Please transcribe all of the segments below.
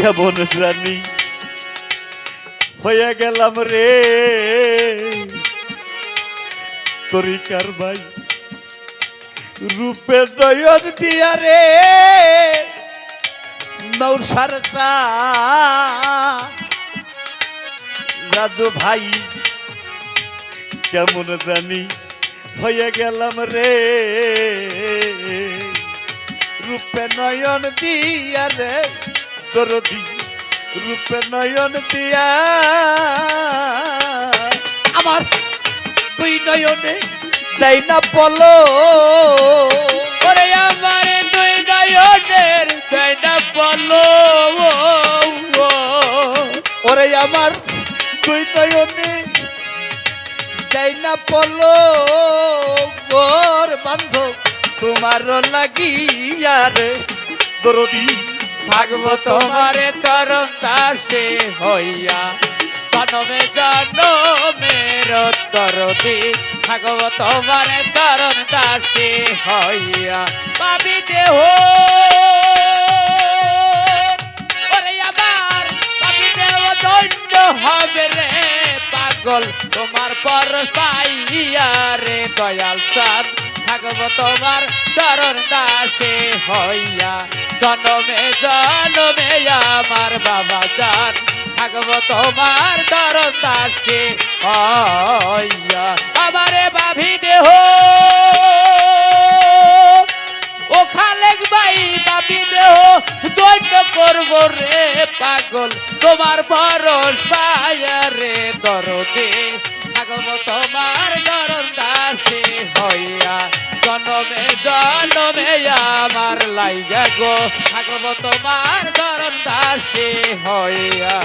কেমন রানী হয়ে গেলাম রে। তরিকার ভাই রূপে দয়ন দিয়া রে নৌসার দাদু ভাই, কেমন জানি হয়ে গেলাম রে। রূপে নয়ন দিয়া রে দরদি রূপে নয়ন দিয়া। আমার দুই নয়নে দেয় না বলো ওরে আমার দুই নয়নের বলো ও, ও। ওরে আমার দুই নয়নে দেয় না বলো গোর বান্ধব তোমার লাগিয়া রে। দরদি থাকব তোমারে চরণ দাসে হইয়া জনমে জনমের তরতি থাকব তোমারে চরণ দাসে হইয়া। পাবি দেহ। হবে রে পাগল, তোমার পর পাইয়া রে দয়াল চাঁদ থাকব তোমার চরণ দাসে হইয়া, জনমে জনমে আমার বাবা জান। থাকব তোমার চরণ দাসে হইয়া, আমারে বাভি দেহ। ও খালেক ভাই বাপি দেহ দৈন্য করব রে পাগল, তোমার ভরসায় রে দরদে। থাকব তোমার দরদ আমার লাইগা গো থাকব তোমার দরদ দাসে হইয়া।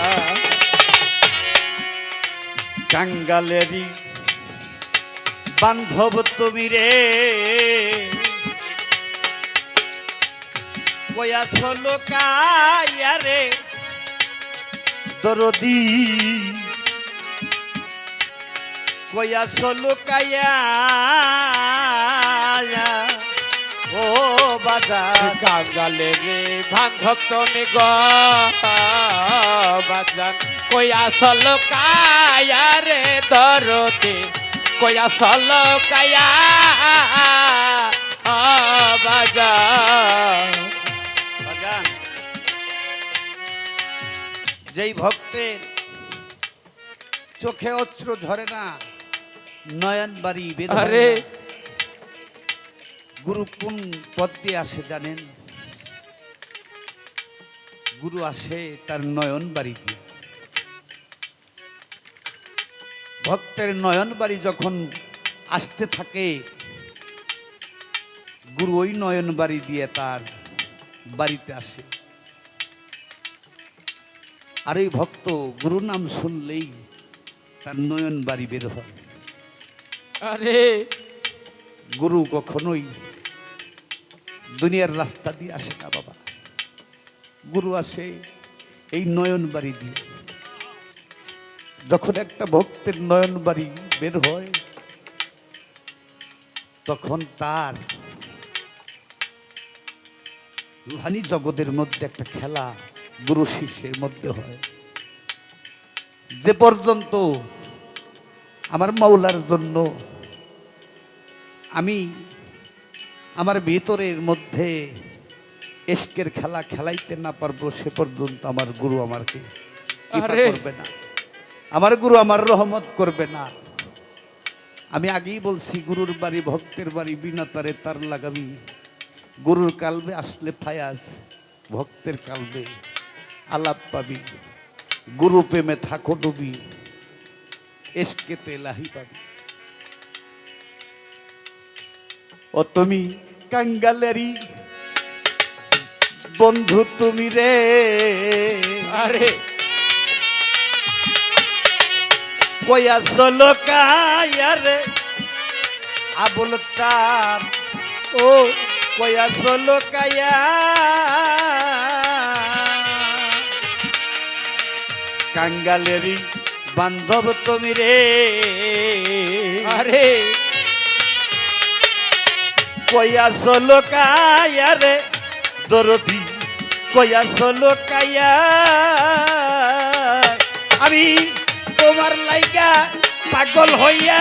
কাঙ্গালেরই বান্ধব তুমি রে। কয়া চলো কায়া রে? দরদি। কয়া চলো কায়া ও বাজার কাঙ্গালে রে ভাঙ্গক তুমি গ। বাজান কয়া সল কায়া রে দরতে কয়া সল কায়া? বাজান। বাগান যেই ভক্তের চোখে অশ্রু ঝরে না নয়ন বাড়ি বের আরে। গুরু কোন পদ দিয়ে আসে জানেন? গুরু আসে তার নয়ন বাড়ি দিয়ে ভক্তের নয়ন বাড়ি যখন আসতে থাকে গুরু ওই নয়ন বাড়ি দিয়ে তার বাড়িতে আসে। আর এই ভক্ত গুরু নাম শুনলেই তার নয়ন বাড়ি বের হয়। আরে! গুরু কখনোই দুনিয়ার রাস্তা দিয়ে আসে না বাবা। গুরু আসে এই নয়ন বাড়ি দিয়ে। যখন একটা ভক্তের নয়ন বাড়ি বের হয়, তখন তার রুহানি জগতের মধ্যে একটা খেলা গুরু শিষ্যের মধ্যে হয়। যে পর্যন্ত আমার মাওলার জন্য আমি আমার ভিতরের মধ্যে এসকের খেলা খেলাইতে না পারব সে পর্যন্ত আমার গুরু আমাকে কৃপা করবে না। আমার গুরু আমার রহমত করবে না। আমি আগেই বলছি গুরুর বাড়ি ভক্তের বাড়ি বিনা তারে তার লাগাবি। গুরুর কালবে আসলে ফায়াজ ভক্তের কালবে আলাপ পাবি। গুরু প্রেমে থাকো ডুবি এসকেতে লাহি পাবি। ও তুমি কাঙ্গালেরি বন্ধু তুমি রে। আরে। কয়া চলো কায়া রে। আবুল চার ও। কয়া চলো কায়া। কাঙ্গালেরি বান্ধব তুমি রে। আরে। কয়া চলো কায়া রে দরদি কয়া চলো কাইয়া আমি তোমার লাইগা পাগল হইয়া।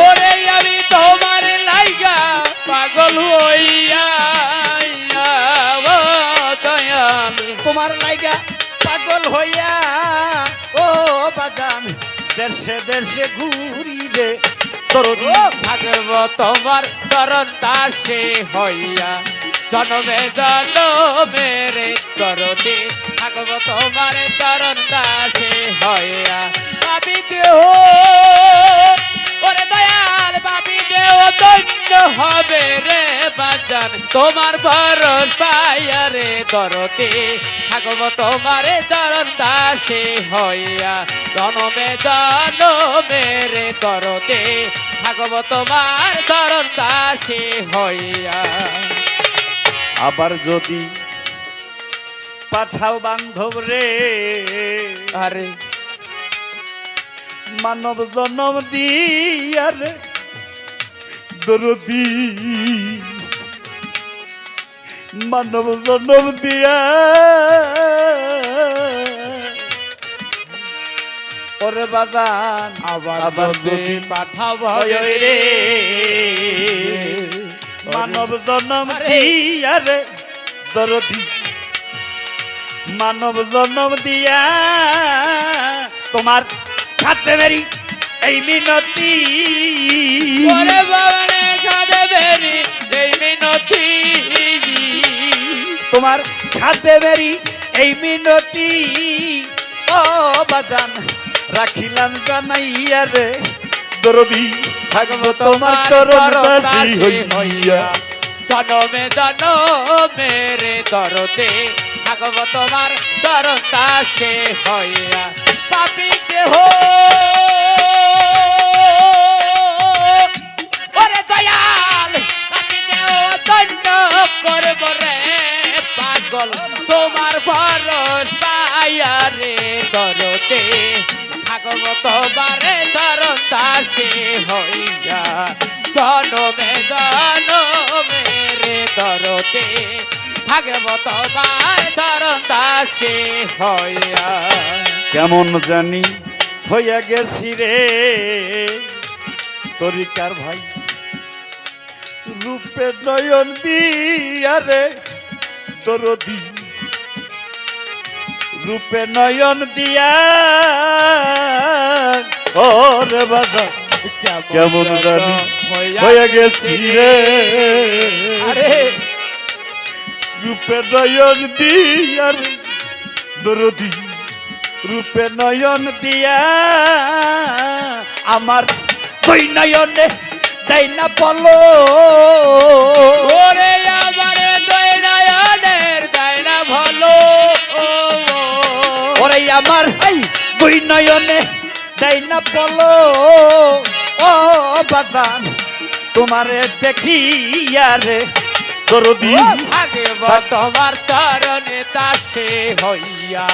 ওরে আমি তোমার লাইগা পাগল হইয়া। তোমার লাইগা পাগল হইয়া। ও বাজান দেশে দেশে ঘুরি রে তোর ও থাকব তোমার তরণ দাসে হইয়া, জনমে জনমে রে করতে থাকব তোমার তরণ দাসে হইয়া, আমি দেহ বাজান তোমার বরণ পাইয়া রে দরতে থাকব তোমার চরণ দাসে হইয়া জনমে জনমে রে দরতে থাকব তোমার চরণ দাসে হইয়া। আবার যদি পাঠাও বান্ধব রে। আরে। মানব জনম দিয়ার দরদি। মানব জনম দিয়া ওরে বাদান আবার যদি পাঠাব রে। রে। মানব জনম আরে। দিয়ার দরদি মানব জনম দিয়া তোমার খাতে মেরি এই মিনতি। ওরে বাবারে কাঁদে বেরি তোমার খাতে মেরি এই মিনতি। ও বাজান রাখিলাম জানাইয়া রে। দরদি থাকব তোমার চরণ দাসী হইয়া। জনমে জনমে রে দরতে থাকব তোমার চরণ দাসে হইয়া। পাপি দেহ ওরে দয়াল পাপি দেহ দণ্ড করব? দরতে থাকব তোমারে চরণ দাসে হইয়া, জনমে জনমে রে দরতে থাকব তোমার চরণ দাসে হইয়া। কেমন জানি হইয়া গেছি রে তরিকার ভাই? রূপে নয়ন দিয়া রে দরদি। রূপে নয়ন দিয়া। ওরে বাবা কেমন জানি হইয়া গেছি রে। রূপে নয়ন দিয়া দরদি রূপে নয়ন দিয়া। আমার দুই নয়নে দেয় না বলো। ওরে আমার ওরে আমার দুই নয়নে দেয় না বলো ও, বাদান, তোমারে দেখি রে, দরদি। থাকব তোমার চরণে দাসে হইয়া।